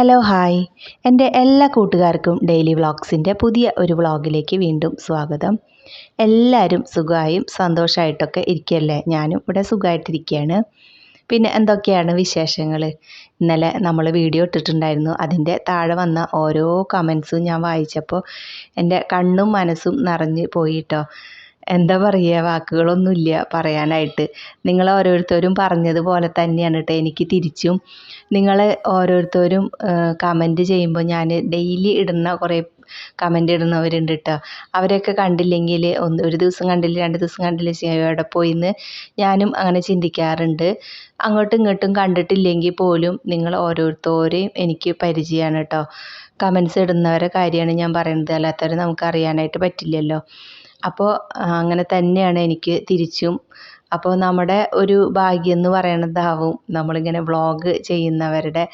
Hello hi എന്റെ എല്ലാ കൂട്ടുകാർക്കും ഡെയിലി വ്ളോഗ്സിന്റെ പുതിയ ഒരു വ്ളോഗിലേക്ക് വീണ്ടും സ്വാഗതം. എല്ലാവരും സുഖമായും സന്തോഷമായിട്ടൊക്കെ ഇരിക്കുകയല്ലേ? ഞാനും ഇവിടെ സുഖമായിട്ടിരിക്കുകയാണ്. പിന്നെ എന്തൊക്കെയാണ് വിശേഷങ്ങൾ ഇന്നലെ നമ്മൾ വീഡിയോ ഇട്ടിട്ടുണ്ടായിരുന്നു. അതിന്റെ താഴെ വന്ന ഓരോ കമൻസും ഞാൻ വായിച്ചപ്പോൾ എന്റെ കണ്ണും മനസ്സും നിറഞ്ഞ് പോയിട്ടോ എന്താ പറയുക വാക്കുകളൊന്നുമില്ല പറയാനായിട്ട്. നിങ്ങൾ ഓരോരുത്തരും പറഞ്ഞതുപോലെ തന്നെയാണ് കേട്ടോ എനിക്ക് തിരിച്ചും. നിങ്ങൾ ഓരോരുത്തരും കമന്റ് ചെയ്യുമ്പോൾ ഞാൻ ഡെയിലി ഇടുന്ന കുറേ കമന്റ് ഇടുന്നവരുണ്ട് കേട്ടോ അവരെയൊക്കെ കണ്ടില്ലെങ്കിൽ ഒന്ന് ഒരു ദിവസം കണ്ടില്ല രണ്ട് ദിവസം കണ്ടില്ല എവിടെ പോയിന്ന് ഞാനും അങ്ങനെ ചിന്തിക്കാറുണ്ട്. അങ്ങോട്ടും ഇങ്ങോട്ടും കണ്ടിട്ടില്ലെങ്കിൽ പോലും നിങ്ങൾ ഓരോരുത്തരെയും എനിക്ക് പരിചയമാണ് കേട്ടോ കമൻസ് ഇടുന്നവരെ കാര്യമാണ് ഞാൻ പറയുന്നത്. അല്ലാത്തവരെ നമുക്ക് അറിയാനായിട്ട് പറ്റില്ലല്ലോ. അപ്പോൾ അങ്ങനെ തന്നെയാണ് എനിക്ക് തിരിച്ചും. അപ്പോൾ നമ്മുടെ ഒരു ഭാഗ്യം എന്ന് പറയണതാവും. നമ്മളിങ്ങനെ വ്ളോഗ് ചെയ്യുന്നവരുടെ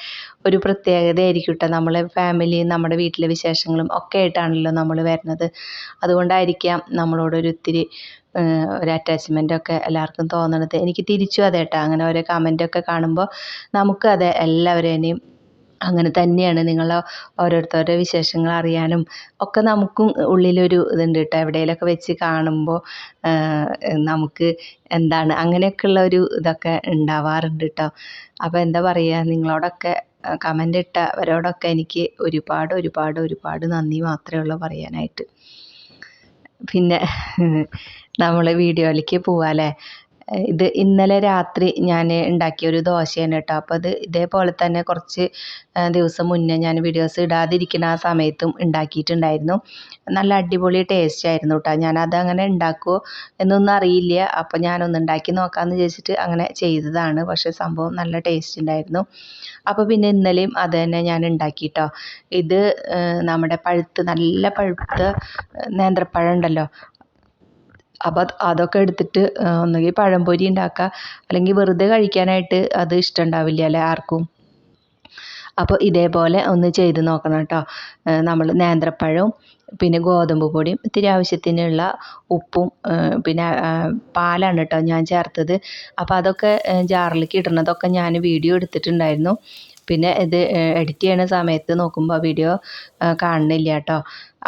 ഒരു പ്രത്യേകത ആയിരിക്കും കേട്ടോ നമ്മളെ ഫാമിലി നമ്മുടെ വീട്ടിലെ വിശേഷങ്ങളും ഒക്കെ ആയിട്ടാണല്ലോ നമ്മൾ വരുന്നത്. അതുകൊണ്ടായിരിക്കാം നമ്മളോടൊരു ഇത്തിരി ഒരു അറ്റാച്ച്മെന്റ് ഒക്കെ എല്ലാവർക്കും തോന്നണത്. എനിക്ക് തിരിച്ചും അതേട്ടാ അങ്ങനെ ഓരോ കമന്റൊക്കെ കാണുമ്പോൾ നമുക്കും അതെ എല്ലാവരെയും അങ്ങനെ തന്നെയാണ് നിങ്ങൾ ഓരോരുത്തരുടെ വിശേഷങ്ങൾ അറിയാനും ഒക്കെ നമുക്കും ഉള്ളിലൊരു ഇതുണ്ട് കേട്ടോ എവിടെയെങ്കിലുമൊക്കെ വെച്ച് കാണുമ്പോൾ നമുക്ക് എന്താണ് അങ്ങനെയൊക്കെയുള്ള ഒരു ഇതൊക്കെ ഉണ്ടാവാറുണ്ട് കേട്ടോ അപ്പോൾ എന്താ പറയുക നിങ്ങളോടൊക്കെ കമന്റ് ഇട്ടവരോടൊക്കെ എനിക്ക് ഒരുപാട് ഒരുപാട് ഒരുപാട് നന്ദി മാത്രമേ ഉള്ളൂ പറയാനായിട്ട്. പിന്നെ നമ്മൾ വീഡിയോയിലേക്ക് പോവാം ഇത് ഇന്നലെ രാത്രി ഞാൻ ഉണ്ടാക്കിയ ഒരു ദോശയാണ് കേട്ടോ. അപ്പോൾ അത് ഇതേപോലെ തന്നെ കുറച്ച് ദിവസം മുന്നേ ഞാൻ വീഡിയോസ് ഇടാതിരിക്കുന്ന ആ സമയത്തും ഉണ്ടാക്കിയിട്ടുണ്ടായിരുന്നു. നല്ല അടിപൊളി ടേസ്റ്റ് ആയിരുന്നു കേട്ടോ. ഞാനത് അങ്ങനെ ഉണ്ടാക്കുമോ എന്നൊന്നും അറിയില്ല. അപ്പോൾ ഞാനൊന്ന് ഉണ്ടാക്കി നോക്കാമെന്ന് വിചാരിച്ചിട്ട് അങ്ങനെ ചെയ്തതാണ്. പക്ഷേ സംഭവം നല്ല ടേസ്റ്റ് ഉണ്ടായിരുന്നു. അപ്പോൾ പിന്നെ ഇന്നലെയും അത് തന്നെ ഞാൻ ഉണ്ടാക്കി കേട്ടോ. ഇത് നമ്മുടെ പഴുത്ത് നല്ല പഴുത്ത നേന്ത്രപ്പഴം ഉണ്ടല്ലോ. അപ്പോൾ അതൊക്കെ എടുത്തിട്ട് ഒന്നുകിൽ പഴംപൊരി ഉണ്ടാക്കുക അല്ലെങ്കിൽ വെറുതെ കഴിക്കാനായിട്ട് അത് ഇഷ്ടമുണ്ടാവില്ല അല്ലേ ആർക്കും? അപ്പോൾ ഇതേപോലെ ഒന്ന് ചെയ്ത് നോക്കണം കേട്ടോ. നമ്മൾ നേന്ത്രപ്പഴവും പിന്നെ ഗോതമ്പ് പൊടിയും ഇത്തിരി ആവശ്യത്തിനുള്ള ഉപ്പും പിന്നെ പാലാണ് കേട്ടോ ഞാൻ ചേർത്തത്. അപ്പോൾ അതൊക്കെ ജാറിലേക്ക് ഇടുന്നതൊക്കെ ഞാൻ വീഡിയോ എടുത്തിട്ടുണ്ടായിരുന്നു. പിന്നെ ഇത് എഡിറ്റ് ചെയ്യണ സമയത്ത് നോക്കുമ്പോൾ വീഡിയോ കാണുന്നില്ല കേട്ടോ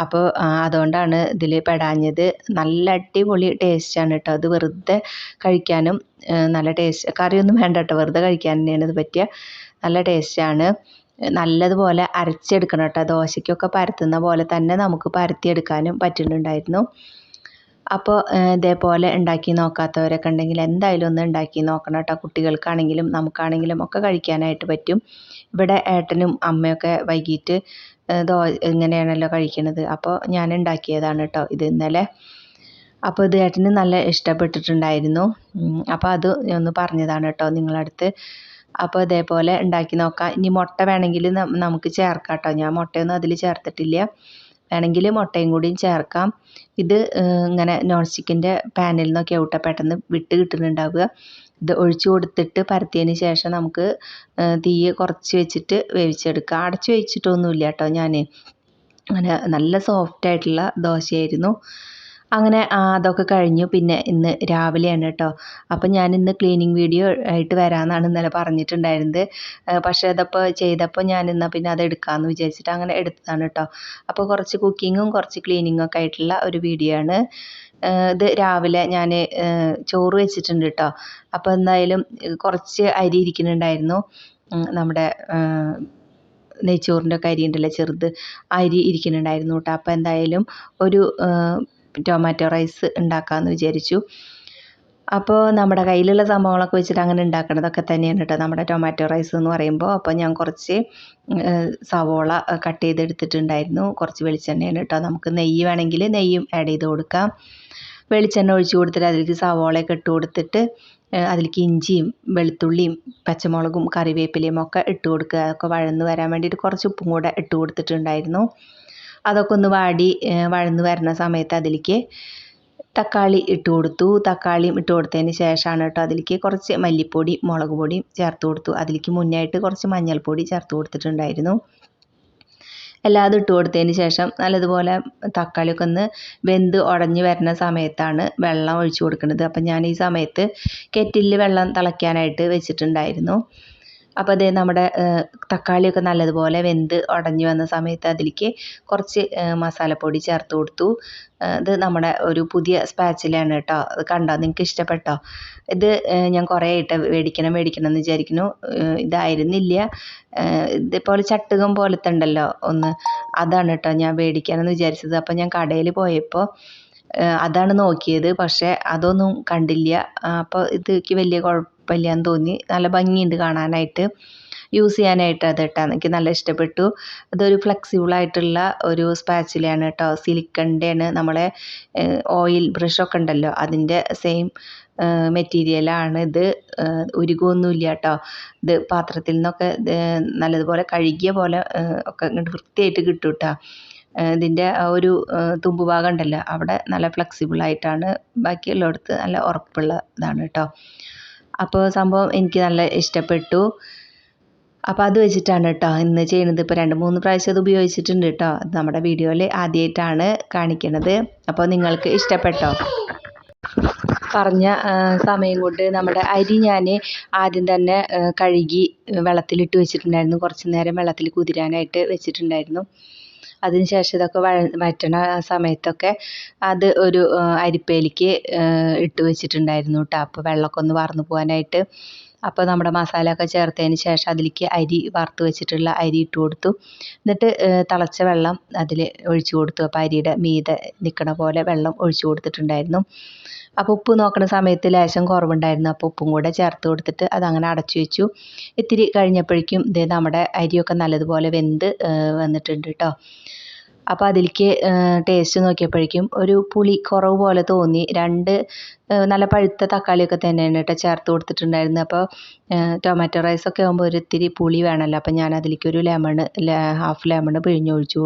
അപ്പോൾ അതുകൊണ്ടാണ് ഇതിൽ പെടാഞ്ഞത്. നല്ല അടിപൊളി ടേസ്റ്റാണ് കേട്ടോ അത് വെറുതെ കഴിക്കാനും നല്ല ടേസ്റ്റ് കറിയൊന്നും വേണ്ട കേട്ടോ വെറുതെ കഴിക്കാൻ തന്നെയാണ് ഇത് പറ്റിയ നല്ല ടേസ്റ്റാണ് നല്ലതുപോലെ അരച്ചെടുക്കണം കേട്ടോ ദോശയ്ക്കൊക്കെ പരത്തുന്ന പോലെ തന്നെ നമുക്ക് പരത്തിയെടുക്കാനും പറ്റുന്നുണ്ടായിരുന്നു. അപ്പോൾ ഇതേപോലെ ഉണ്ടാക്കി നോക്കാത്തവരൊക്കെ ഉണ്ടെങ്കിൽ എന്തായാലും ഒന്ന് ഉണ്ടാക്കി നോക്കണം കേട്ടോ കുട്ടികൾക്കാണെങ്കിലും നമുക്കാണെങ്കിലും ഒക്കെ കഴിക്കാനായിട്ട് പറ്റും. ഇവിടെ ഏട്ടനും അമ്മയൊക്കെ വൈകിട്ട് ദോ ഇങ്ങനെയാണല്ലോ കഴിക്കണത്. അപ്പോൾ ഞാൻ ഉണ്ടാക്കിയതാണ് കേട്ടോ ഇത് ഇന്നലെ. അപ്പോൾ ഇത് ഏട്ടന് നല്ല ഇഷ്ടപ്പെട്ടിട്ടുണ്ടായിരുന്നു. അപ്പോൾ അത് ഒന്ന് പറഞ്ഞതാണ് കേട്ടോ നിങ്ങളടുത്ത്. അപ്പോൾ ഇതേപോലെ ഉണ്ടാക്കി നോക്കാം. ഇനി മുട്ട വേണമെങ്കിൽ നമുക്ക് ചേർക്കാം കേട്ടോ ഞാൻ മുട്ടയൊന്നും അതിൽ ചേർത്തിട്ടില്ല. വേണമെങ്കിൽ മുട്ടയും കൂടിയും ചേർക്കാം. ഇത് ഇങ്ങനെ നോൺ സ്റ്റിക്കിന്റെ പാനിൽ നിന്നൊക്കെ ഔട്ട പെട്ടെന്ന് വിട്ട് കിട്ടുന്നുണ്ടാവുക. ഇത് ഒഴിച്ച് കൊടുത്തിട്ട് പരത്തിയതിന് ശേഷം നമുക്ക് തീ കുറച്ച് വെച്ചിട്ട് വേവിച്ചെടുക്കാം. അടച്ചു വെച്ചിട്ടൊന്നുമില്ല കേട്ടോ ഞാൻ അങ്ങനെ നല്ല സോഫ്റ്റ് ആയിട്ടുള്ള ദോശയായിരുന്നു. അങ്ങനെ അതൊക്കെ കഴിഞ്ഞു. പിന്നെ ഇന്ന് രാവിലെയാണ് കേട്ടോ. അപ്പം ഞാൻ ഇന്ന് ക്ലീനിങ് വീഡിയോ ആയിട്ട് വരാമെന്നാണ് ഇന്നലെ പറഞ്ഞിട്ടുണ്ടായിരുന്നത്. പക്ഷേ അതപ്പോൾ ചെയ്തപ്പോൾ ഞാൻ എന്നാൽ പിന്നെ അത് എടുക്കാമെന്ന് വിചാരിച്ചിട്ട് അങ്ങനെ എടുത്തതാണ് കേട്ടോ. അപ്പോൾ കുറച്ച് കുക്കിങ്ങും കുറച്ച് ക്ലീനിങ്ങും ഒക്കെ ആയിട്ടുള്ള ഒരു വീഡിയോ ആണ്. ഇത് രാവിലെ ഞാൻ ചോറ് വെച്ചിട്ടുണ്ട് കേട്ടോ. അപ്പോൾ എന്തായാലും കുറച്ച് അരി ഇരിക്കുന്നുണ്ടായിരുന്നു. നമ്മുടെ നെയ്ച്ചോറിന്റെ ഒക്കെ അരി ഉണ്ടല്ലോ ചെറുത് അരി ഇരിക്കുന്നുണ്ടായിരുന്നു കേട്ടോ. അപ്പോൾ എന്തായാലും ഒരു ടൊമാറ്റോ റൈസ് ഉണ്ടാക്കാമെന്ന് വിചാരിച്ചു. അപ്പോൾ നമ്മുടെ കയ്യിലുള്ള സംഭവങ്ങളൊക്കെ വെച്ചിട്ട് അങ്ങനെ ഉണ്ടാക്കണതൊക്കെ തന്നെയാണ് കേട്ടോ നമ്മുടെ ടൊമാറ്റോ റൈസ് എന്ന് പറയുമ്പോൾ അപ്പോൾ ഞാൻ കുറച്ച് സവോള കട്ട് ചെയ്തെടുത്തിട്ടുണ്ടായിരുന്നു. കുറച്ച് വെളിച്ചെണ്ണയാണ് കേട്ടോ നമുക്ക് നെയ്യ് വേണമെങ്കിൽ നെയ്യും ആഡ് ചെയ്ത് കൊടുക്കാം. വെളിച്ചെണ്ണ ഒഴിച്ച് കൊടുത്തിട്ട് അതിലേക്ക് സവോളയൊക്കെ ഇട്ട് കൊടുത്തിട്ട് അതിലേക്ക് ഇഞ്ചിയും വെളുത്തുള്ളിയും പച്ചമുളകും കറിവേപ്പിലയും ഒക്കെ ഇട്ട് കൊടുക്കുക. അതൊക്കെ വഴന്ന് വരാൻ വേണ്ടിയിട്ട് കുറച്ച് ഉപ്പും കൂടെ ഇട്ട് കൊടുത്തിട്ടുണ്ടായിരുന്നു. അതൊക്കെ ഒന്ന് വാടി വഴന്ന് വരുന്ന സമയത്ത് അതിലേക്ക് തക്കാളി ഇട്ട് കൊടുത്തു. തക്കാളിയും ഇട്ട് കൊടുത്തതിന് ശേഷമാണ് കേട്ടോ അതിലേക്ക് കുറച്ച് മല്ലിപ്പൊടി മുളക് പൊടിയും ചേർത്ത് കൊടുത്തു. അതിലേക്ക് മുന്നായിട്ട് കുറച്ച് മഞ്ഞൾപ്പൊടി ചേർത്ത് കൊടുത്തിട്ടുണ്ടായിരുന്നു. എല്ലാതും ഇട്ട് കൊടുത്തതിന് ശേഷം നല്ലതുപോലെ തക്കാളിയൊക്കെ ഒന്ന് വെന്ത് ഉടഞ്ഞ് വരുന്ന സമയത്താണ് വെള്ളം ഒഴിച്ചു കൊടുക്കുന്നത്. അപ്പം ഞാൻ ഈ സമയത്ത് കെറ്റിലിൽ വെള്ളം തിളയ്ക്കാനായിട്ട് വെച്ചിട്ടുണ്ടായിരുന്നു. അപ്പോൾ അതേ നമ്മുടെ തക്കാളിയൊക്കെ നല്ലതുപോലെ വെന്ത് ഉടഞ്ഞു വന്ന സമയത്ത് അതിലേക്ക് കുറച്ച് മസാലപ്പൊടി ചേർത്ത് കൊടുത്തു. ഇത് നമ്മുടെ ഒരു പുതിയ സ്പാച്ചിലാണ് കേട്ടോ. അത് കണ്ടോ? നിങ്ങൾക്ക് ഇഷ്ടപ്പെട്ടോ? ഇത് ഞാൻ കുറേ ആയിട്ട് മേടിക്കണം മേടിക്കണം എന്ന് വിചാരിക്കുന്നു. ഇതായിരുന്നില്ല. ഇതേപോലെ ചട്ടുകം പോലത്തെ ഉണ്ടല്ലോ ഒന്ന്. അതാണ് കേട്ടോ ഞാൻ മേടിക്കാനെന്ന് വിചാരിച്ചത്. അപ്പോൾ ഞാൻ കടയിൽ പോയപ്പോൾ അതാണ് നോക്കിയത്. പക്ഷേ അതൊന്നും കണ്ടില്ല. അപ്പോൾ ഇതിലേക്ക് വലിയ കുഴപ്പമില്ല എന്ന് തോന്നി. നല്ല ഭംഗിയുണ്ട് കാണാനായിട്ട്. യൂസ് ചെയ്യാനായിട്ട് അത് കേട്ടോ എനിക്ക് നല്ല ഇഷ്ടപ്പെട്ടു. അതൊരു ഫ്ലെക്സിബിൾ ആയിട്ടുള്ള ഒരു സ്പാച്ചിലാണ് കേട്ടോ സിലിക്കണിന്റെയാണ് നമ്മളെ ഓയിൽ ബ്രഷൊക്കെ ഉണ്ടല്ലോ. അതിന്റെ സെയിം മെറ്റീരിയലാണ് ഇത്. ഉരുകൊന്നുമില്ല കേട്ടോ ഇത് പാത്രത്തിൽ നിന്നൊക്കെ നല്ലതുപോലെ കഴുകിയ പോലെ ഒക്കെ ഇങ്ങോട്ട് വൃത്തിയായിട്ട് കിട്ടും കേട്ടോ ഇതിന്റെ ആ ഒരു തുമ്പ് ഭാഗം ഉണ്ടല്ലോ. അവിടെ നല്ല ഫ്ലെക്സിബിൾ ആയിട്ടാണ് ബാക്കിയുള്ളിടത്ത് നല്ല ഉറപ്പുള്ള ഇതാണ് കേട്ടോ അപ്പോൾ സംഭവം എനിക്ക് നല്ല ഇഷ്ടപ്പെട്ടു. അപ്പോൾ അത് വെച്ചിട്ടാണ് കേട്ടോ ഇന്ന് ചെയ്യുന്നത്. ഇപ്പോൾ രണ്ട് മൂന്ന് പ്രാവശ്യം അത് ഉപയോഗിച്ചിട്ടുണ്ട് കേട്ടോ നമ്മുടെ വീഡിയോയിൽ ആദ്യമായിട്ടാണ് കാണിക്കുന്നത് അപ്പോൾ നിങ്ങൾക്ക് ഇഷ്ടപ്പെട്ടോ? പറഞ്ഞ സമയം കൊണ്ട് നമ്മുടെ അരി ഞാൻ ആദ്യം തന്നെ കഴുകി വെള്ളത്തിലിട്ട് വെച്ചിട്ടുണ്ടായിരുന്നു. കുറച്ച് നേരം വെള്ളത്തിൽ കുതിരാനായിട്ട് വെച്ചിട്ടുണ്ടായിരുന്നു. അതിന് ശേഷം ഇതൊക്കെ വഴ വറ്റണ സമയത്തൊക്കെ അത് ഒരു അരിപ്പയിലേക്ക് ഇട്ട് വെച്ചിട്ടുണ്ടായിരുന്നു കേട്ടോ അപ്പോൾ വെള്ളമൊക്കെ ഒന്ന് വാർന്നു പോകാനായിട്ട് അപ്പോൾ നമ്മുടെ മസാല ഒക്കെ ചേർത്തതിന് ശേഷം അതിലേക്ക് അരി വറുത്ത് വെച്ചിട്ടുള്ള അരി ഇട്ട് കൊടുത്തു. എന്നിട്ട് തിളച്ച വെള്ളം അതിൽ ഒഴിച്ച് കൊടുത്തു. അപ്പോൾ അരിയുടെ മീതെ നിൽക്കണ പോലെ വെള്ളം ഒഴിച്ച് കൊടുത്തിട്ടുണ്ടായിരുന്നു. അപ്പോൾ ഉപ്പ് നോക്കുന്ന സമയത്ത് ലേശം കുറവുണ്ടായിരുന്നു. അപ്പോൾ ഉപ്പും കൂടെ ചേർത്ത് കൊടുത്തിട്ട് അതങ്ങനെ അടച്ചു വെച്ചു. ഇത്തിരി കഴിഞ്ഞപ്പോഴേക്കും ഇത് നമ്മുടെ അരിയൊക്കെ നല്ലതുപോലെ വെന്ത് വന്നിട്ടുണ്ട് കേട്ടോ അപ്പോൾ അതിലേക്ക് ടേസ്റ്റ് നോക്കിയപ്പോഴേക്കും ഒരു പുളി കുറവ് പോലെ തോന്നി. രണ്ട് നല്ല പഴുത്ത തക്കാളിയൊക്കെ തന്നെയാണ് കേട്ടോ ചേർത്ത് കൊടുത്തിട്ടുണ്ടായിരുന്നത്. അപ്പോൾ ടൊമാറ്റോ റൈസൊക്കെ ആകുമ്പോൾ ഒരു ഇത്തിരി പുളി വേണമല്ലോ അപ്പോൾ ഞാൻ അതിലേക്ക് ഒരു ലെമൺ ഹാഫ് ലെമൺ പിഴിഞ്ഞൊഴിച്ചു.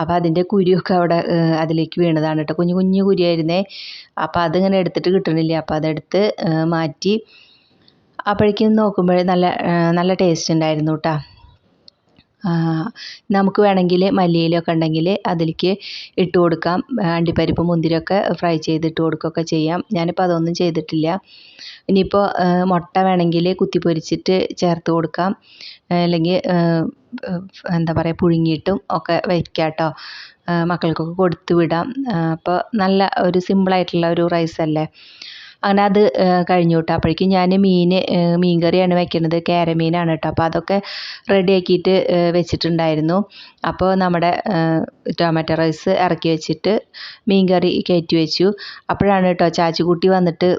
അപ്പോൾ അതിന്റെ കുരുവൊക്കെ അവിടെ അതിലേക്ക് വീണതാണ് കേട്ടോ കുഞ്ഞു കുഞ്ഞു കുരുവായിരുന്നേ. അപ്പോൾ അതിങ്ങനെ എടുത്തിട്ട് കിട്ടണില്ല. അപ്പോൾ അതെടുത്ത് മാറ്റി. അപ്പോഴേക്കും നോക്കുമ്പോൾ നല്ല നല്ല ടേസ്റ്റ് ഉണ്ടായിരുന്നു കേട്ടോ നമുക്ക് വേണമെങ്കിൽ മല്ലിയിലൊക്കെ ഉണ്ടെങ്കിൽ അതിലേക്ക് ഇട്ട് കൊടുക്കാം. അണ്ടിപ്പരിപ്പ് മുന്തിരിയൊക്കെ ഫ്രൈ ചെയ്തിട്ട് കൊടുക്കുകയൊക്കെ ചെയ്യാം. ഞാനിപ്പോൾ അതൊന്നും ചെയ്തിട്ടില്ല. ഇനിയിപ്പോൾ മുട്ട വേണമെങ്കിൽ കുത്തി പൊരിച്ചിട്ട് ചേർത്ത് കൊടുക്കാം. അല്ലെങ്കിൽ എന്താ പറയുക പുഴുങ്ങിയിട്ടും ഒക്കെ വയ്ക്കാം കേട്ടോ മക്കൾക്കൊക്കെ കൊടുത്തു വിടാം. അപ്പോൾ നല്ല ഒരു സിമ്പിളായിട്ടുള്ള ഒരു റൈസ് അല്ലേ? അങ്ങനെ അത് കഴിഞ്ഞു കേട്ടോ അപ്പോഴേക്കും ഞാൻ മീൻ മീൻ കറിയാണ് വെക്കുന്നത്. കേരമീനാണ് കേട്ടോ അപ്പോൾ അതൊക്കെ റെഡിയാക്കിയിട്ട് വെച്ചിട്ടുണ്ടായിരുന്നു. അപ്പോൾ നമ്മുടെ ടൊമാറ്റോ റൈസ് ഇറക്കി വെച്ചിട്ട് മീൻ കറി കയറ്റി വെച്ചു. അപ്പോഴാണ് കേട്ടോ ചാച്ചിക്കുട്ടി വന്നിട്ട്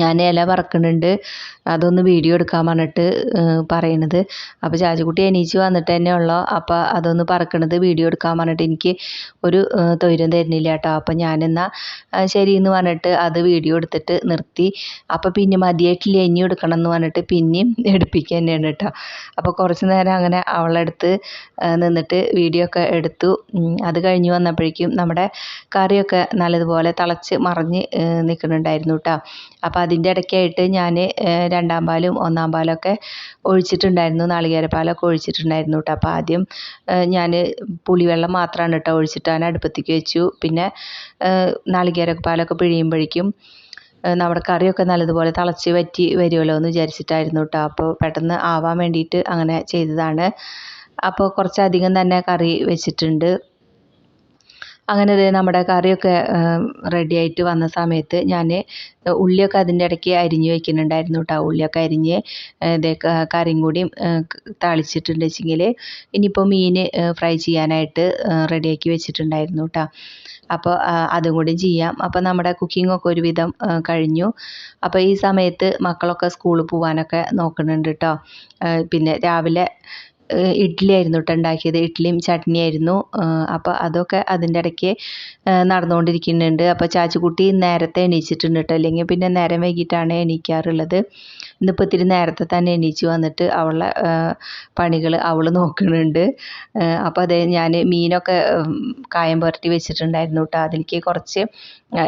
ഞാൻ ഇല വറക്കുന്നുണ്ട്. അതൊന്ന് വീഡിയോ എടുക്കാൻ പറഞ്ഞിട്ട് പറയണത്. അപ്പോൾ ചാച്ചിക്കുട്ടി എണീച്ച് വന്നിട്ട് തന്നെ ഉള്ളൂ? അപ്പോൾ അതൊന്ന് പറക്കണത് വീഡിയോ എടുക്കാൻ പറഞ്ഞിട്ട് എനിക്ക് ഒരു തൊയിരം തരുന്നില്ല കേട്ടോ. അപ്പോൾ ഞാനെന്നാൽ ശരി എന്ന് പറഞ്ഞിട്ട് അത് വീഡിയോ എടുത്തിട്ട് നിർത്തി. അപ്പോൾ പിന്നെ മതിയായിട്ടില്ല ഇനി എടുക്കണം എന്ന് പറഞ്ഞിട്ട് പിന്നെയും എടുപ്പിക്കുക തന്നെയാണ് കേട്ടോ. അപ്പോൾ കുറച്ച് നേരം അങ്ങനെ അവളെടുത്ത് നിന്നിട്ട് വീഡിയോ ഒക്കെ എടുത്തു. അത് കഴിഞ്ഞ് വന്നപ്പോഴേക്കും നമ്മുടെ കറിയൊക്കെ നല്ലതുപോലെ തിളച്ച് മറിഞ്ഞ് നിൽക്കുന്നുണ്ടായിരുന്നു കേട്ടോ. അപ്പോൾ അതിന്റെ ഇടയ്ക്കായിട്ട് ഞാൻ രണ്ടാം പാലും ഒന്നാം പാലൊക്കെ ഒഴിച്ചിട്ടുണ്ടായിരുന്നു. നാളികേരപ്പാലൊക്കെ ഒഴിച്ചിട്ടുണ്ടായിരുന്നു കേട്ടോ അപ്പോൾ ആദ്യം ഞാൻ പുളിവെള്ളം മാത്രമാണ് കേട്ടോ ഒഴിച്ചിട്ട് ഞാൻ അടുപ്പത്തേക്ക് വെച്ചു. പിന്നെ നാളികേരപ്പാലൊക്കെ പിഴിയുമ്പോഴേക്കും നമ്മുടെ കറിയൊക്കെ നല്ലതുപോലെ തിളച്ച് വറ്റി വരുമല്ലോ എന്ന് വിചാരിച്ചിട്ടായിരുന്നു കേട്ടോ അപ്പോൾ പെട്ടെന്ന് ആവാൻ വേണ്ടിയിട്ട് അങ്ങനെ ചെയ്തതാണ്. അപ്പോൾ കുറച്ചധികം തന്നെ കറി വെച്ചിട്ടുണ്ട്. അങ്ങനെ ദേ നമ്മുടെ കറിയൊക്കെ റെഡി ആയിട്ട് വന്ന സമയത്ത് ഞാൻ ഉള്ളിയൊക്കെ അതിന്റെ ഇടയ്ക്ക് അരിഞ്ഞ് വെക്കുന്നുണ്ടായിരുന്നു കേട്ടോ ഉള്ളിയൊക്കെ അരിഞ്ഞ് ഇതേ കറിയും കൂടിയും താളിച്ചിട്ടുണ്ട് വെച്ചെങ്കിൽ ഇനിയിപ്പോൾ മീൻ ഫ്രൈ ചെയ്യാനായിട്ട് റെഡിയാക്കി വെച്ചിട്ടുണ്ടായിരുന്നു കേട്ടോ അപ്പോൾ അതും കൂടി ചെയ്യാം. അപ്പോൾ നമ്മുടെ കുക്കിങ്ങൊക്കെ ഒരുവിധം കഴിഞ്ഞു. അപ്പോൾ ഈ സമയത്ത് മക്കളൊക്കെ സ്കൂളിൽ പോകാനൊക്കെ നോക്കുന്നുണ്ട് കേട്ടോ പിന്നെ രാവിലെ ഇഡ്ഡലി ആയിരുന്നു കേട്ടോ ഉണ്ടാക്കിയത്. ഇഡ്ഡലിയും ചട്നിയായിരുന്നു. അപ്പോൾ അതൊക്കെ അതിന്റെ ഇടയ്ക്ക് നടന്നുകൊണ്ടിരിക്കുന്നുണ്ട്. അപ്പോൾ ചാച്ചിക്കുട്ടി നേരത്തെ എണീച്ചിട്ടുണ്ട് കേട്ടോ. അല്ലെങ്കിൽ പിന്നെ നേരം വൈകിട്ടാണ് എണീക്കാറുള്ളത്. ഇന്നിപ്പോൾ ഇത്തിരി നേരത്തെ തന്നെ എണീച്ച് വന്നിട്ട് അവളെ പണികൾ അവൾ നോക്കുന്നുണ്ട് അപ്പോൾ അതേ ഞാൻ മീനൊക്കെ കായം പുരട്ടി വെച്ചിട്ടുണ്ടായിരുന്നു കേട്ടോ അതിലേക്ക് കുറച്ച്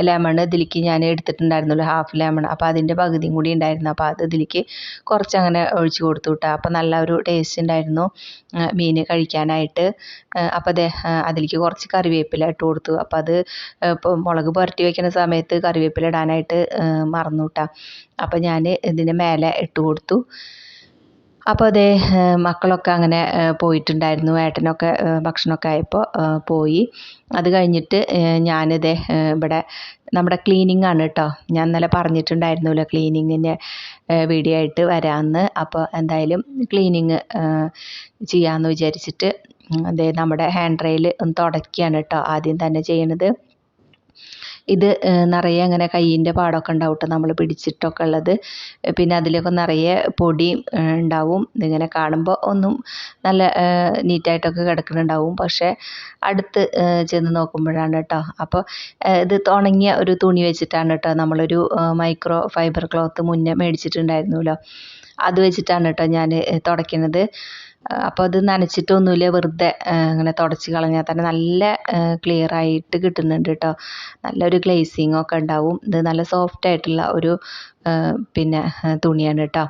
ലെമൺ ഇതിലേക്ക് ഞാൻ എടുത്തിട്ടുണ്ടായിരുന്നുള്ളൂ ഹാഫ് ലെമൺ അപ്പോൾ അതിന്റെ പകുതിയും കൂടി ഉണ്ടായിരുന്നു. അപ്പോൾ അത് ഇതിലേക്ക് കുറച്ച് അങ്ങനെ ഒഴിച്ച് കൊടുത്തു കേട്ടോ അപ്പോൾ നല്ല ഒരു ടേസ്റ്റ് ഉണ്ടായിരുന്നു മീൻ കഴിക്കാനായിട്ട്. അപ്പോൾ അതെ അതിലേക്ക് കുറച്ച് കറിവേപ്പില ഇട്ട് കൊടുത്തു. അപ്പോൾ അത് മുളക് പുരട്ടി വയ്ക്കുന്ന സമയത്ത് കറിവേപ്പില ഇടാനായിട്ട് മറന്നു കേട്ടോ അപ്പോൾ ഞാൻ ഇതിന് മേലെ ഇട്ട് കൊടുത്തു. അപ്പോൾ അതേ മക്കളൊക്കെ അങ്ങനെ പോയിട്ടുണ്ടായിരുന്നു. ഏട്ടനൊക്കെ ഭക്ഷണമൊക്കെ ആയപ്പോൾ പോയി. അത് കഴിഞ്ഞിട്ട് ഞാനിതേ ഇവിടെ നമ്മുടെ ക്ലീനിങ് ആണ് കേട്ടോ ഞാൻ ഇന്നലെ പറഞ്ഞിട്ടുണ്ടായിരുന്നല്ലോ ക്ലീനിങ്ങിന്റെ വീഡിയോ ആയിട്ട് വരാമെന്ന് അപ്പോൾ എന്തായാലും ക്ലീനിങ് ചെയ്യാമെന്ന് വിചാരിച്ചിട്ട് അതേ നമ്മുടെ ഹാൻഡ് റെയിൽ ഒന്ന് തുടയ്ക്കുകയാണ് കേട്ടോ ആദ്യം തന്നെ ചെയ്യണത്. ഇത് നിറയെ അങ്ങനെ കയ്യിന്റെ പാടൊക്കെ ഉണ്ടാവും കേട്ടോ നമ്മൾ പിടിച്ചിട്ടൊക്കെ ഉള്ളത്. പിന്നെ അതിലൊക്കെ നിറയെ പൊടി ഉണ്ടാവും. ഇതിങ്ങനെ കാണുമ്പോൾ ഒന്നും നല്ല നീറ്റായിട്ടൊക്കെ കിടക്കുന്നുണ്ടാവും. പക്ഷേ അടുത്ത് ചെന്ന് നോക്കുമ്പോഴാണ് കേട്ടോ അപ്പോൾ ഇത് ഉണങ്ങിയ ഒരു തുണി വെച്ചിട്ടാണ് കേട്ടോ നമ്മളൊരു മൈക്രോ ഫൈബർ ക്ലോത്ത് മുന്നേ മേടിച്ചിട്ടുണ്ടായിരുന്നല്ലോ. അത് വെച്ചിട്ടാണ് കേട്ടോ ഞാൻ തുടയ്ക്കുന്നത്. അപ്പോൾ അത് നനച്ചിട്ടൊന്നുമില്ല വെറുതെ ഇങ്ങനെ തുടച്ച് കളഞ്ഞാൽ തന്നെ നല്ല ക്ലിയർ ആയിട്ട് കിട്ടുന്നുണ്ട് കേട്ടോ നല്ലൊരു ഗ്ലേസിങ് ഒക്കെ ഉണ്ടാവും. ഇത് നല്ല സോഫ്റ്റ് ആയിട്ടുള്ള ഒരു പിന്നെ തുണിയാണ് കേട്ടോ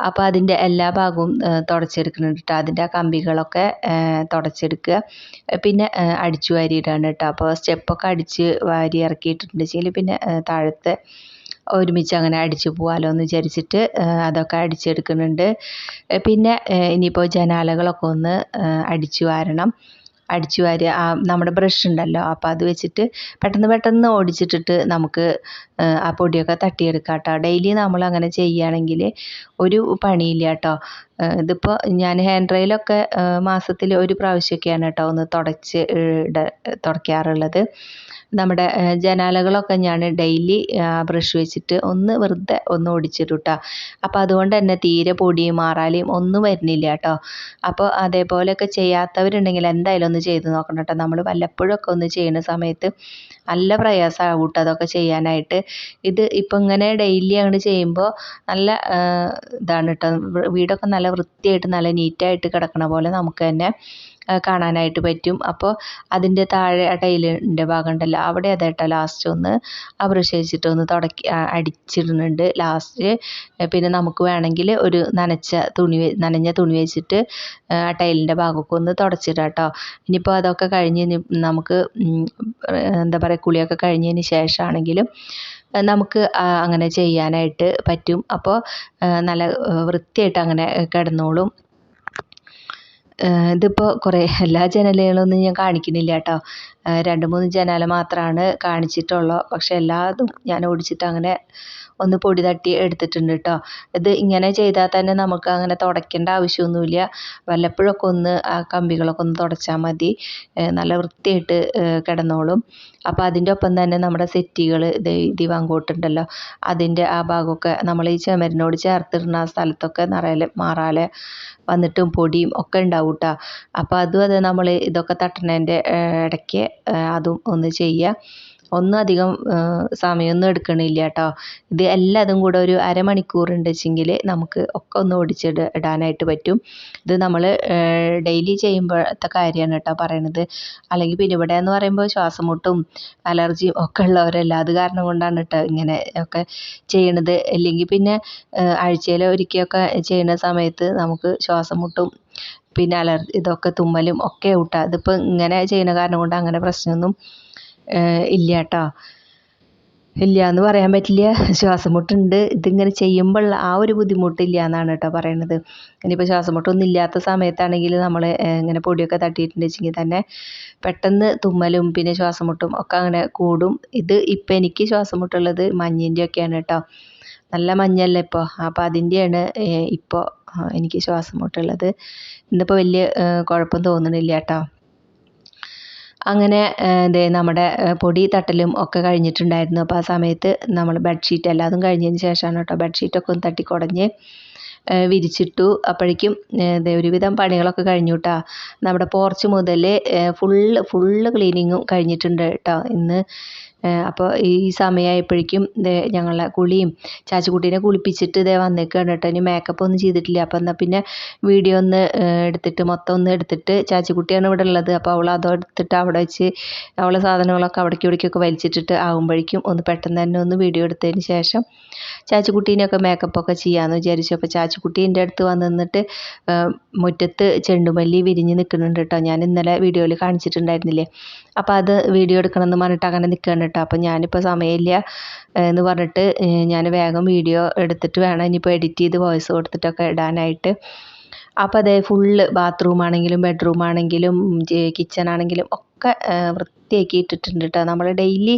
അപ്പോൾ അതിന്റെ എല്ലാ ഭാഗവും തുടച്ചെടുക്കുന്നുണ്ട് കേട്ടോ അതിന്റെ ആ കമ്പികളൊക്കെ തുടച്ചെടുക്കുക. പിന്നെ അടിച്ചു വാരിയിടാണ് കേട്ടോ അപ്പോൾ സ്റ്റെപ്പൊക്കെ അടിച്ച് വാരി ഇറക്കിയിട്ടുണ്ടെങ്കിൽ പിന്നെ താഴത്തെ ഒരുമിച്ച് അങ്ങനെ അടിച്ചു പോകാമല്ലോ എന്ന് വിചാരിച്ചിട്ട് അതൊക്കെ അടിച്ചെടുക്കുന്നുണ്ട്. പിന്നെ ഇനിയിപ്പോൾ ജനാലകളൊക്കെ ഒന്ന് അടിച്ചു വാരണം. അടിച്ചു വാരി നമ്മുടെ ബ്രഷ് ഉണ്ടല്ലോ അപ്പോൾ അത് വെച്ചിട്ട് പെട്ടെന്ന് പെട്ടെന്ന് ഓടിച്ചിട്ടിട്ട് നമുക്ക് ആ പൊടിയൊക്കെ തട്ടിയെടുക്കാം കേട്ടോ ഡെയിലി നമ്മൾ അങ്ങനെ ചെയ്യുകയാണെങ്കിൽ ഒരു പണിയില്ല കേട്ടോ ഇതിപ്പോൾ ഞാൻ ഹാൻഡ് റെയിലൊക്കെ മാസത്തിൽ ഒരു പ്രാവശ്യമൊക്കെയാണ് കേട്ടോ ഒന്ന് തുടച്ച് തുടയ്ക്കാറുള്ളത്. നമ്മുടെ ജനാലകളൊക്കെ ഞാൻ ഡെയിലി ബ്രഷ് വെച്ചിട്ട് ഒന്ന് വെറുതെ ഒന്ന് ഓടിച്ചിടും കേട്ടോ അപ്പോൾ അതുകൊണ്ട് തന്നെ തീരെ പൊടിയും മാറാലിയും ഒന്നും വരുന്നില്ല കേട്ടോ അപ്പോൾ അതേപോലെയൊക്കെ ചെയ്യാത്തവരുണ്ടെങ്കിൽ എന്തായാലും ഒന്ന് ചെയ്ത് നോക്കണം കേട്ടോ. നമ്മൾ വല്ലപ്പോഴൊക്കെ ഒന്ന് ചെയ്യുന്ന സമയത്ത് നല്ല പ്രയാസമാണ് കേട്ടോ അതൊക്കെ ചെയ്യാനായിട്ട്. ഇത് ഇപ്പം ഇങ്ങനെ ഡെയിലി അങ്ങോട്ട് ചെയ്യുമ്പോൾ നല്ല ഇതാണ് കേട്ടോ വീടൊക്കെ നല്ല വൃത്തിയായിട്ട് നല്ല നീറ്റായിട്ട് കിടക്കണ പോലെ നമുക്ക് തന്നെ കാണാനായിട്ട് പറ്റും. അപ്പോൾ അതിന്റെ താഴെ ടൈലിന്റെ ഭാഗം ഉണ്ടല്ലോ അവിടെ അതേട്ടോ ലാസ്റ്റ് ഒന്ന് ആ ബ്രഷ് വെച്ചിട്ട് ഒന്ന് തുടക്കി അടിച്ചിടുന്നുണ്ട് ലാസ്റ്റ് പിന്നെ നമുക്ക് വേണമെങ്കിൽ ഒരു നനച്ച തുണി നനഞ്ഞ തുണി വെച്ചിട്ട് ആ ടൈലിന്റെ ഭാഗമൊക്കെ ഒന്ന് തുടച്ചിടാം കേട്ടോ. ഇനിയിപ്പോൾ അതൊക്കെ കഴിഞ്ഞ് നമുക്ക് എന്താ പറയുക കുളിയൊക്കെ കഴിഞ്ഞതിന് ശേഷമാണെങ്കിലും നമുക്ക് അങ്ങനെ ചെയ്യാനായിട്ട് പറ്റും. അപ്പോൾ നല്ല വൃത്തിയായിട്ട് അങ്ങനെ കിടന്നോളും. ഇതിപ്പോൾ കുറേ എല്ലാ ജനലുകളൊന്നും ഞാൻ കാണിക്കുന്നില്ല കേട്ടോ രണ്ട് മൂന്ന് ജനൽ മാത്രമാണ് കാണിച്ചിട്ടുള്ളൂ. പക്ഷെ എല്ലാതും ഞാൻ ഓടിച്ചിട്ട് അങ്ങനെ ഒന്ന് പൊടി തട്ടി എടുത്തിട്ടുണ്ട് കേട്ടോ ഇത് ഇങ്ങനെ ചെയ്താൽ തന്നെ നമുക്ക് അങ്ങനെ തുടയ്ക്കേണ്ട ആവശ്യമൊന്നുമില്ല വല്ലപ്പോഴൊക്കെ ഒന്ന് ആ കമ്പികളൊക്കെ ഒന്ന് തുടച്ചാൽ മതി. നല്ല വൃത്തിയായിട്ട് കിടന്നോളും. അപ്പോൾ അതിന്റെ ഒപ്പം തന്നെ നമ്മുടെ സെറ്റികൾ ദിവാങ്കോട്ടുണ്ടല്ലോ അതിന്റെ ആ ഭാഗമൊക്കെ നമ്മൾ ഈ ചുമരിനോട് ചേർത്തിടുന്ന ആ സ്ഥലത്തൊക്കെ നിറയെ മാറാലെ വന്നിട്ടും പൊടിയും ഒക്കെ ഉണ്ടാവും കേട്ടോ അപ്പോൾ അതും അതെ നമ്മൾ ഇതൊക്കെ തട്ടണതിന്റെ ഇടയ്ക്ക് അതും ഒന്ന് ചെയ്യുക. ഒന്നും അധികം സമയമൊന്നും എടുക്കണില്ല കേട്ടോ ഇത് എല്ലാതും കൂടെ ഒരു അരമണിക്കൂർ ഉണ്ടെച്ചെങ്കിൽ നമുക്ക് ഒക്കെ ഒന്ന് ഓടിച്ചിട ഇടാനായിട്ട് പറ്റും. ഇത് നമ്മൾ ഡെയിലി ചെയ്യുമ്പോഴത്തെ കാര്യമാണ് കേട്ടോ പറയണത്. അല്ലെങ്കിൽ പിന്നെ ഇവിടെ എന്ന് പറയുമ്പോൾ ശ്വാസം മുട്ടും അലർജിയും ഒക്കെ ഉള്ളവരല്ല. അത് കാരണം കൊണ്ടാണ് കേട്ടോ ഇങ്ങനെ ഒക്കെ ചെയ്യണത്. അല്ലെങ്കിൽ പിന്നെ ആഴ്ചയിൽ ഒരിക്കലൊക്കെ ചെയ്യുന്ന സമയത്ത് നമുക്ക് ശ്വാസം മുട്ടും പിന്നെ അലർജി ഇതൊക്കെ തുമ്മലും ഒക്കെ ഊട്ടാ ഇതിപ്പോൾ ഇങ്ങനെ ചെയ്യുന്ന കാരണം കൊണ്ട് അങ്ങനെ പ്രശ്നമൊന്നും ഇല്ല കേട്ടോ ഇല്ല എന്ന് പറയാൻ പറ്റില്ല. ശ്വാസം മുട്ടുണ്ട് ഇതിങ്ങനെ ചെയ്യുമ്പോൾ ആ ഒരു ബുദ്ധിമുട്ടില്ല എന്നാണ് കേട്ടോ പറയണത്. ഇനിയിപ്പോൾ ശ്വാസം മുട്ടൊന്നും ഇല്ലാത്ത സമയത്താണെങ്കിൽ നമ്മൾ ഇങ്ങനെ പൊടിയൊക്കെ തട്ടിയിട്ടുണ്ട് വെച്ചെങ്കിൽ തന്നെ പെട്ടെന്ന് തുമ്മലും പിന്നെ ശ്വാസം മുട്ടും ഒക്കെ അങ്ങനെ കൂടും. ഇത് ഇപ്പം എനിക്ക് ശ്വാസം മുട്ടുള്ളത് മഞ്ഞിന്റെ ഒക്കെയാണ് കേട്ടോ നല്ല മഞ്ഞല്ലേ ഇപ്പോൾ അപ്പോൾ അതിന്റെയാണ് ഇപ്പോൾ എനിക്ക് ശ്വാസം മുട്ടുള്ളത് ഇന്നിപ്പോൾ വലിയ കുഴപ്പം തോന്നണില്ല കേട്ടോ അങ്ങനെ ദേ നമ്മുടെ പൊടി തട്ടലും ഒക്കെ കഴിഞ്ഞിട്ടുണ്ടായിരുന്നു. അപ്പോൾ ആ സമയത്ത് നമ്മൾ ബെഡ്ഷീറ്റ് എല്ലാതും കഴിഞ്ഞതിന് ശേഷമാണ് കേട്ടോ ബെഡ്ഷീറ്റൊക്കെ ഒന്ന് തട്ടിക്കുടഞ്ഞ് വിരിച്ചിട്ടു. അപ്പോഴേക്കും ഒരുവിധം പണികളൊക്കെ കഴിഞ്ഞു കേട്ടോ. നമ്മുടെ പോർച്ച് മുതൽ ഫുള്ള് ഫുള്ള് ക്ലീനിങ്ങും കഴിഞ്ഞിട്ടുണ്ട് കേട്ടോ. ഇന്ന് അപ്പോൾ ഈ സമയമായപ്പോഴേക്കും ഞങ്ങളെ കുളിയും ചാച്ചിക്കുട്ടീനെ കുളിപ്പിച്ചിട്ട് ഇതേ വന്നേക്കാണ് കേട്ടോ. ഇനി മേക്കപ്പ് ഒന്നും ചെയ്തിട്ടില്ല. അപ്പോൾ എന്നാൽ പിന്നെ വീഡിയോ ഒന്ന് എടുത്തിട്ട് മൊത്തം ഒന്ന് എടുത്തിട്ട് ചാച്ചിക്കുട്ടിയാണ് ഇവിടെ ഉള്ളത്. അപ്പോൾ അവൾ അതോ എടുത്തിട്ട് അവിടെ വെച്ച് അവളെ സാധനങ്ങളൊക്കെ അവിടേക്ക് ഇവിടേക്കൊക്കെ വലിച്ചിട്ടിട്ട് ആകുമ്പോഴേക്കും ഒന്ന് പെട്ടെന്ന് തന്നെ ഒന്ന് വീഡിയോ എടുത്തതിന് ശേഷം ചാച്ചിക്കുട്ടീനെയൊക്കെ മേക്കപ്പൊക്കെ ചെയ്യാമെന്ന് വിചാരിച്ചു. അപ്പോൾ ചാച്ചിക്കുട്ടി എന്റെ അടുത്ത് വന്ന് നിന്നിട്ട് മുറ്റത്ത് ചെണ്ടുമല്ലി വിരിഞ്ഞ് നിൽക്കുന്നുണ്ട് കേട്ടോ. ഞാൻ ഇന്നലെ വീഡിയോയിൽ കാണിച്ചിട്ടുണ്ടായിരുന്നില്ലേ? അപ്പോൾ അത് വീഡിയോ എടുക്കണമെന്ന് പറഞ്ഞിട്ട് അങ്ങനെ നിൽക്കുകയാണ് കേട്ടോ അപ്പോൾ ഞാനിപ്പോൾ സമയമില്ല എന്ന് പറഞ്ഞിട്ട് ഞാൻ വേഗം വീഡിയോ എടുത്തിട്ട് വേണം ഇനിയിപ്പോൾ എഡിറ്റ് ചെയ്ത് വോയിസ് കൊടുത്തിട്ടൊക്കെ ഇടാനായിട്ട്. അപ്പോൾ അതേ ഫുള്ള് ബാത്റൂം ആണെങ്കിലും ബെഡ്റൂം ആണെങ്കിലും കിച്ചൺ ആണെങ്കിലും ഒക്കെ വൃത്തിയാക്കി ഇട്ടിട്ടുണ്ട് കേട്ടോ നമ്മൾ ഡെയിലി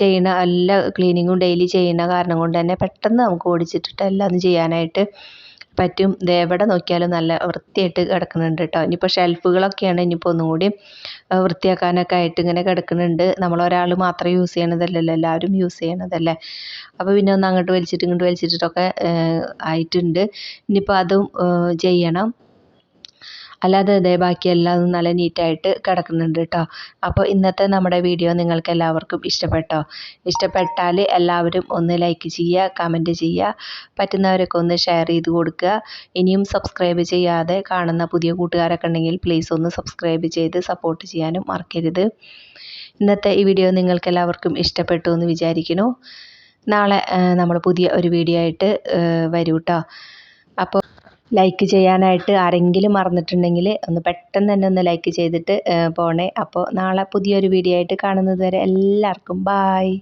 ചെയ്യുന്ന എല്ലാ ക്ലീനിങ്ങും ഡെയിലി ചെയ്യുന്ന കാരണം കൊണ്ട് തന്നെ പെട്ടെന്ന് നമുക്ക് ഓടിച്ചിട്ടിട്ട് എല്ലാം ചെയ്യാനായിട്ട് പറ്റും. എവിടെ നോക്കിയാലും നല്ല വൃത്തിയായിട്ട് കിടക്കുന്നുണ്ട് കേട്ടോ ഇനിയിപ്പോൾ ഷെൽഫുകളൊക്കെയാണ് ഇനിയിപ്പോൾ ഒന്നുകൂടി വൃത്തിയാക്കാനൊക്കെ ആയിട്ട് ഇങ്ങനെ കിടക്കുന്നുണ്ട്. നമ്മൾ ഒരാൾ മാത്രം യൂസ് ചെയ്യണതല്ലല്ലോ എല്ലാവരും യൂസ് ചെയ്യണതല്ലേ? അപ്പോൾ പിന്നെ ഒന്ന് അങ്ങോട്ട് വലിച്ചിട്ട് ഇങ്ങോട്ട് വലിച്ചിട്ടൊക്കെ ആയിട്ടുണ്ട്. ഇനിയിപ്പോൾ അതും ചെയ്യണം. അല്ലാതെ ഇതേ ബാക്കി എല്ലാം നല്ല നീറ്റായിട്ട് കിടക്കുന്നുണ്ട് കേട്ടോ അപ്പോൾ ഇന്നത്തെ നമ്മുടെ വീഡിയോ നിങ്ങൾക്ക് എല്ലാവർക്കും ഇഷ്ടപ്പെട്ടോ? ഇഷ്ടപ്പെട്ടാൽ എല്ലാവരും ഒന്ന് ലൈക്ക് ചെയ്യുക കമന്റ് ചെയ്യുക പറ്റുന്നവരൊക്കെ ഒന്ന് ഷെയർ ചെയ്ത് കൊടുക്കുക. ഇനിയും സബ്സ്ക്രൈബ് ചെയ്യാതെ കാണുന്ന പുതിയ കൂട്ടുകാരൊക്കെ ഉണ്ടെങ്കിൽ പ്ലീസ് ഒന്ന് സബ്സ്ക്രൈബ് ചെയ്ത് സപ്പോർട്ട് ചെയ്യാനും മറക്കരുത്. ഇന്നത്തെ ഈ വീഡിയോ നിങ്ങൾക്ക് എല്ലാവർക്കും ഇഷ്ടപ്പെട്ടു എന്ന് വിചാരിക്കുന്നു. നാളെ നമ്മൾ പുതിയ ഒരു വീഡിയോ ആയിട്ട് വരൂ കേട്ടോ ലൈക്ക് ചെയ്യാനായിട്ട് ആരെങ്കിലും മറന്നിട്ടുണ്ടെങ്കിൽ ഒന്ന് പെട്ടെന്ന് തന്നെ ഒന്ന് ലൈക്ക് ചെയ്തിട്ട് പോണേ. അപ്പോൾ നാളെ പുതിയൊരു വീഡിയോ ആയിട്ട് കാണുന്നത് വരെ എല്ലാവർക്കും ബായ്